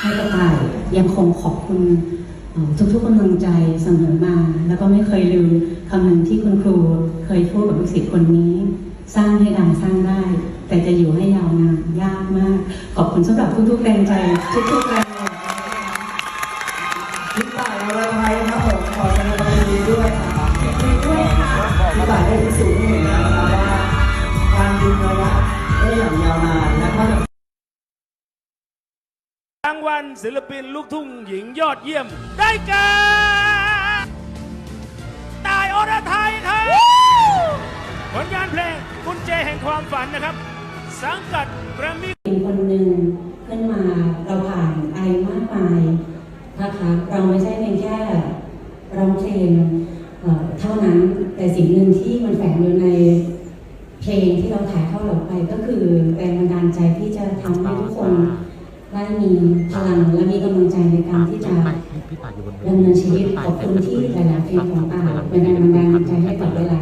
คุณเอ่อบคุณทุกๆกำลังใจเสมอมา แล้วก็ไม่เคยลืมคำหนึ่งที่คุณครูเคยพูดกับลูกศิษย์คนนี้ สร้างให้ดังสร้างได้ แต่จะอยู่ให้ยาวนานยากมาก ขอบคุณสำหรับทุกๆแรงใจทุกๆแรงโหวตพี่ต่ายอรไทยครับผมขอแสดงความยินดีด้วยครับด้วยค่ะพี่ต่ายได้พิสูจน์ให้เห็นแล้วนะครับว่าการยืนระยะได้อย่างยาวนานและก็ รางวัลศิลปินลูกทุ่งหญิงยอดเยี่ยม ได้แก่ตายอรไทยครับผลงานเพลงกุญแจแห่งความฝันนะครับ สังกัดแกรมมี่เป็นคนหนึ่งขึ้นมาเราผ่านไอมากมายนะคะเราไม่ใช่เพียงแค่ร้องเพลงเอ่อเท่านั้นแต่สิ่งหนึ่งที่มันแฝงอยู่ในเพลงที่เราถ่ายทอดออกไปก็คือแรงบันดาลใจที่จะทำให้ทุกคน ได้มีพลังและมีกำลังใจในการที่จะดำเนินชีวิตขอบคุณที่หลายๆเพลงของตาเป็นแรงบันดาลใจให้กับหลาย